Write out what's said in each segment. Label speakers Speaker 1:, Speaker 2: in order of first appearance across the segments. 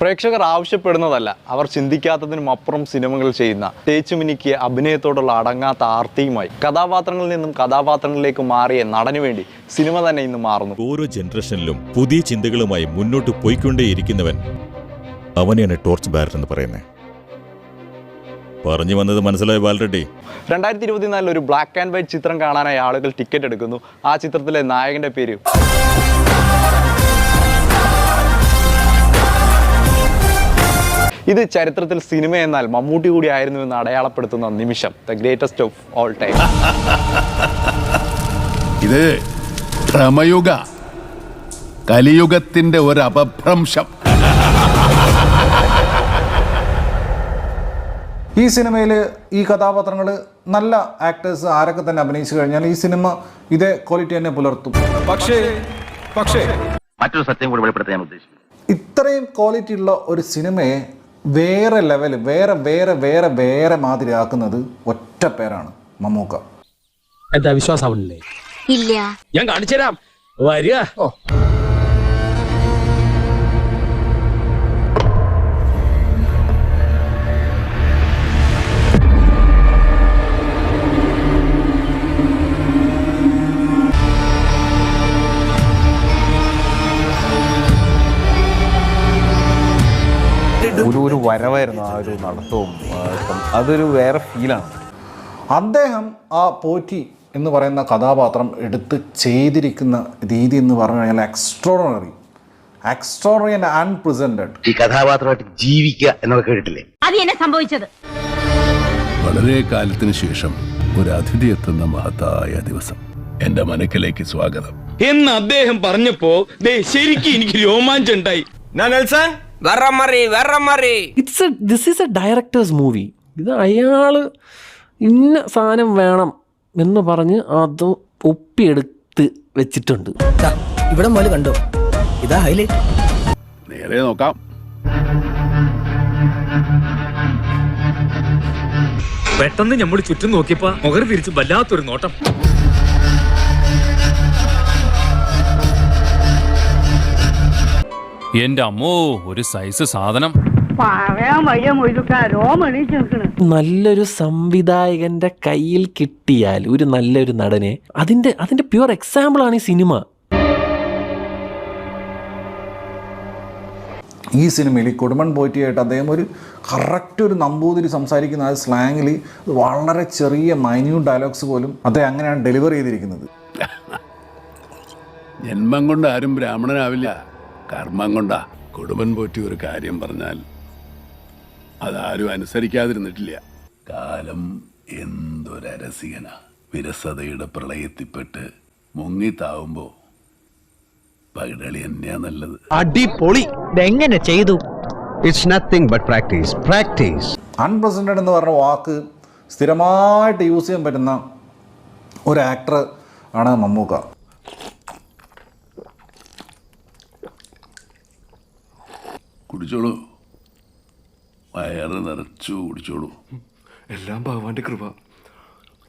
Speaker 1: പ്രേക്ഷകർ ആവശ്യപ്പെടുന്നതല്ല. അവർ ചിന്തിക്കാത്തതിനും അപ്പുറം സിനിമകൾ ചെയ്യുന്ന തേച്ചുമിനിക്കിയ അഭിനയത്തോടുള്ള അടങ്ങാത്ത ആർത്തിയുമായി കഥാപാത്രങ്ങളിൽ നിന്നും കഥാപാത്രങ്ങളിലേക്ക് മാറിയ നടനു വേണ്ടി സിനിമ തന്നെ ഇന്ന് മാറുന്നു.
Speaker 2: ഓരോ ജനറേഷനിലും പുതിയ ചിന്തകളുമായി മുന്നോട്ട് പോയിക്കൊണ്ടേയിരിക്കുന്നവൻ അവനെയാണ് ടോർച്ച് ബാരർ എന്ന് പറയുന്നത്. പറഞ്ഞു വന്നത് മനസ്സിലായി ബാലറെഡ്ഡി?
Speaker 1: രണ്ടായിരത്തി ഇരുപത്തിനാലിൽ ഒരു ബ്ലാക്ക് ആൻഡ് വൈറ്റ് ചിത്രം കാണാനായി ആളുകൾ ടിക്കറ്റ് എടുക്കുന്നു. ആ ചിത്രത്തിലെ നായകന്റെ പേര് ഇത് ചരിത്രത്തിൽ സിനിമ എന്നാൽ മമ്മൂട്ടി കൂടി ആയിരുന്നു എന്ന് അടയാളപ്പെടുത്തുന്ന നിമിഷം. The greatest of all time
Speaker 3: ഇത് ഭ്രമയുഗ കലിയുഗത്തിന്റെ ഒരു അപഭ്രംശം.
Speaker 4: ഈ സിനിമയിൽ ഈ കഥാപാത്രങ്ങൾ നല്ല ആക്ടേഴ്സ് ആരൊക്കെ തന്നെ അഭിനയിച്ചു കഴിഞ്ഞാൽ ഈ സിനിമ ഇതേ ക്വാളിറ്റി തന്നെ പുലർത്തും.
Speaker 5: പക്ഷേ പക്ഷേ.
Speaker 6: മറ്റൊരു സത്യം കൂടി വെളിപ്പെടുത്താൻ ഞാൻ ഉദ്ദേശിക്കുന്നു.
Speaker 4: ഇത്രയും ക്വാളിറ്റി ഉള്ള ഒരു സിനിമയെ വേറെ ലെവൽ വേറെ വേറെ വേറെ വേറെ മാതിരി ആക്കുന്നത് ഒറ്റ പേരാണ് മമ്മൂക്ക.
Speaker 7: എന്താ വിശ്വാസാവണില്ലേ
Speaker 8: ഇല്ല.
Speaker 7: ഞാൻ കാണിച്ചു തരാം വരിക
Speaker 5: ഒരു ഒരു വരവായിരുന്നു ആ ഒരു നടത്തവും അതൊരു വേറെ ഫീലാണ്
Speaker 4: അദ്ദേഹം ആ പോറ്റി എന്ന് പറയുന്ന കഥാപാത്രം എടുത്ത് ചെയ്തിരിക്കുന്ന രീതി എന്ന് പറഞ്ഞു കഴിഞ്ഞാൽ എക്സ്ട്രോണറി എക്സ്ട്രോണറി ആൻഡ് അൺപ്രസന്റഡ്
Speaker 6: ഈ കഥാപാത്രമായിട്ട് ജീവിക്കുക എന്നൊക്കെ കേട്ടില്ലേ
Speaker 8: അത് എന്നെ സംഭവിച്ചത്?
Speaker 3: വളരെ കാലത്തിന് ശേഷം ഒരു അതിഥി എത്തുന്ന മഹത്തായ ദിവസം. എന്റെ മനക്കിലേക്ക് സ്വാഗതം.
Speaker 9: എന്ന് അദ്ദേഹം പറഞ്ഞപ്പോ ദേ ശരിക്കും എനിക്ക്
Speaker 7: it's a this is a director's movie ഇത് അയാൾ ഇന്ന സാധനം വേണം എന്ന് പറഞ്ഞ് അത് ഒപ്പിയെടുത്ത് വെച്ചിട്ടുണ്ട്.
Speaker 10: ഇവിടെ മുതൽ കണ്ടോ? ഇതാ ഹൈലൈറ്റ്
Speaker 3: നേരെ നോക്കാം.
Speaker 9: പെട്ടെന്ന് നമ്മൾ ചുറ്റും നോക്കിയപ്പോ മുഖർ തിരിച്ച് വല്ലാത്തൊരു നോട്ടം.
Speaker 11: എന്റെ അമ്മോ ഒരു സൈസ് സാധനം.
Speaker 8: പറയാൻ വയ്യ മൊയ്തുക്കാ രോമണീച്ച് നിൽക്കണ്.
Speaker 7: നല്ലൊരു സംവിധായകന്റെ കയ്യിൽ കിട്ടിയാൽ ഒരു നല്ലൊരു നടനെ. അതിന്റെ അതിന്റെ പ്യുവർ എക്സാമ്പിൾ ആണ് ഈ സിനിമ.
Speaker 4: ഈ സിനിമയിൽ ഈ കൊടുമൺ പോറ്റിയായിട്ട് അദ്ദേഹം ഒരു കറക്റ്റ് ഒരു നമ്പൂതിരി സംസാരിക്കുന്ന ആ സ്ലാങ്ങിൽ വളരെ ചെറിയ മൈന്യൂ ഡയലോഗ്സ് പോലും അദ്ദേഹം അങ്ങനെയാണ് ഡെലിവർ ചെയ്തിരിക്കുന്നത്.
Speaker 3: ജന്മം കൊണ്ട് ആരും ബ്രാഹ്മണനാവില്ല. കർമ്മം കൊണ്ടാ കൊടുമൻ പോറ്റി ഒരു കാര്യം പറഞ്ഞാൽ അതാരും അനുസരിക്കാതിരുന്നിട്ടില്ല. കാലം എന്തൊരരസികന. വിരസതയുടെ പ്രളയത്തിൽപ്പെട്ട് മുങ്ങിത്താവുമ്പോ പകിടളി തന്നെയാ നല്ലത്.
Speaker 10: അടിപൊളി. എങ്ങനെ ചെയ്തു? It's nothing but practice practice
Speaker 4: unprecedented എന്ന് പറഞ്ഞ വാക്ക് സ്ഥിരമായിട്ട് യൂസ് ചെയ്യാൻ പറ്റുന്ന ഒരു ആക്ടർ ആണ് മമ്മൂക്ക.
Speaker 3: കുടിച്ചോളൂ. വയറ് നിറച്ചു കുടിച്ചോളൂ.
Speaker 5: എല്ലാം ഭഗവാന്റെ കൃപ.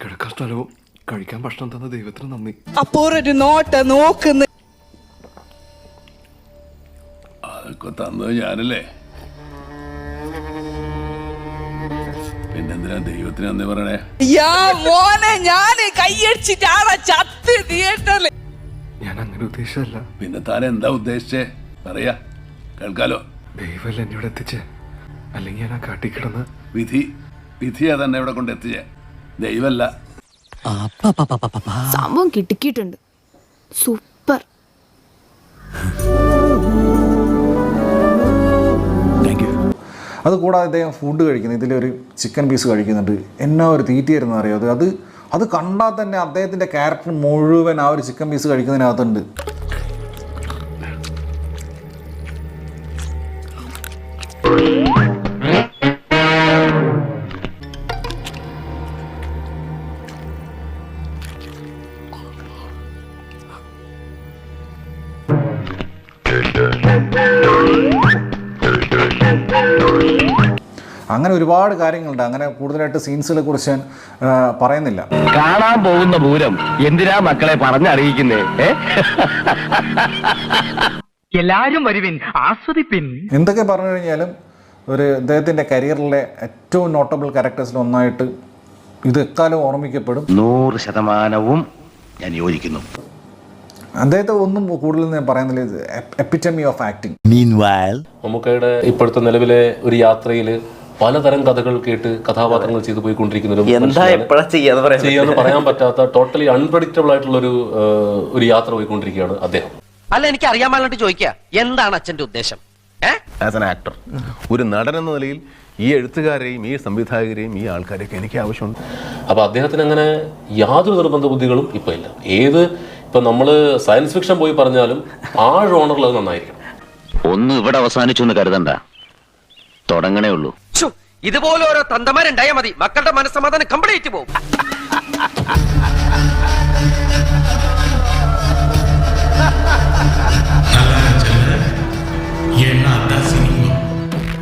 Speaker 5: കിടക്കാൻ സ്ഥലവും കഴിക്കാൻ ഭക്ഷണം തന്ന ദൈവത്തിന് നന്ദി.
Speaker 10: അപ്പോ ഒരു നോട്ട് നോക്കുന്ന
Speaker 3: അതൊക്കെ തന്നത് ഞാനല്ലേ? പിന്നെന്തിനാ ദൈവത്തിന് നന്ദി പറയണേ?
Speaker 10: യാ മോനെ ഞാൻ കൈയടിച്ചിട്ട് ആളെ ചത്ത് തിയേറ്ററിൽ
Speaker 5: ഞാൻ അങ്ങനെ ഉദ്ദേശിച്ചല്ല
Speaker 3: പിന്നെ താൻ എന്താ ഉദ്ദേശിച്ചേ? പറയാ. കേൾക്കാലോ.
Speaker 5: ദൈവമല്ല എന്നെ ഇവിടെ എത്തിച്ചേ? അല്ലെങ്കിൽ ഞാൻ ആ കാട്ടിക്കിടന്ന്
Speaker 3: വിധി വിധിയാ തന്നെ ഇവിടെ കൊണ്ട് എത്തിച്ചേ. ദൈവല്ല
Speaker 8: സംഭവം കിട്ടിക്കിട്ടുണ്ട് സൂപ്പർ.
Speaker 4: അതുകൂടാതെ അദ്ദേഹം ഫുഡ് കഴിക്കുന്നത് ഇതിലൊരു ചിക്കൻ പീസ് കഴിക്കുന്നുണ്ട്. എന്നാ ഒരു തീറ്റയായിരുന്നു അറിയോ? അത് അത് അത് കണ്ടാൽ തന്നെ അദ്ദേഹത്തിന്റെ ക്യാരക്ടർ മുഴുവൻ ആ ഒരു ചിക്കൻ പീസ് കഴിക്കുന്നതിനകത്തുണ്ട്. അങ്ങനെ ഒരുപാട് കാര്യങ്ങളുണ്ട്. അങ്ങനെ കൂടുതലായിട്ട് സീൻസുകളെ കുറിച്ച് ഞാൻ ആ, പറയുന്നില്ല.
Speaker 6: കാണാൻ പോകുന്ന പൂരം എന്തിനാ മക്കളെ പറഞ്ഞറിയിക്കുന്നേ? ഏ?
Speaker 9: എല്ലാരും വരുവിൻ ആസ്വദിപ്പിൻ.
Speaker 4: എന്തൊക്കെ പറഞ്ഞു കഴിഞ്ഞാലും ഒരു അദ്ദേഹത്തിന്റെ കരിയറിലെ ഏറ്റവും നോട്ടബിൾ ക്യാരക്ടേഴ്സിൽ ഒന്നായിട്ട് ഇത് എക്കാലം ഓർമ്മിക്കപ്പെടും.
Speaker 6: നൂറ് ശതമാനവും ഞാൻ യോജിക്കുന്നു.
Speaker 4: അദ്ദേഹത്തെ ഒന്നും കൂടുതൽ ഞാൻ പറയുന്നില്ല. എപ്പിറ്റമി ഓഫ് ആക്ടിങ്
Speaker 5: മമ്മൂക്കയുടെ ഇപ്പോഴത്തെ നിലവിലെ ഒരു യാത്രയിൽ പലതരം കഥകൾ കേട്ട് കഥാപാത്രങ്ങൾ ചെയ്തു പോയിക്കൊണ്ടിരിക്കുന്ന. ചെയ്യാന്ന് പറയാൻ പറ്റാത്ത ടോട്ടലി അൺപ്രഡിക്റ്റബിൾ ആയിട്ടുള്ള ഒരു ഒരു യാത്ര പോയിക്കൊണ്ടിരിക്കുകയാണ് അദ്ദേഹം.
Speaker 10: അല്ല എനിക്ക് അറിയാൻ പാടിട്ട് ചോദിക്കുക എന്താണ് അച്ഛന്റെ ഉദ്ദേശം?
Speaker 3: ആസ് ആൻ ആക്ടർ ഒരു നടൻ എന്ന നിലയിൽ ഈ എഴുത്തുകാരെയും ഈ സംവിധായകരെയും ഈ ആൾക്കാരെയൊക്കെ എനിക്ക് ആവശ്യമുണ്ട്.
Speaker 5: അപ്പൊ അദ്ദേഹത്തിന് അങ്ങനെ യാതൊരു നിർബന്ധ ബുദ്ധികളും ഇപ്പൊ ഇല്ല. ഏത് ഇപ്പൊ നമ്മൾ സയൻസ് ഫിക്ഷൻ പോയി പറഞ്ഞാലും ആ ജോണറിൽ അത് നന്നായിരിക്കും
Speaker 6: ഒന്ന് ഇവിടെ അവസാനിച്ചു എന്ന് കരുതണ്ട. തുടങ്ങണേ ഉള്ളൂ.
Speaker 10: ഇതുപോലെ ഓരോ തന്തമാരുണ്ടായാൽ മതി. മക്കളുടെ മനസ്സമാധാനം കംപ്ലീറ്റ് പോകും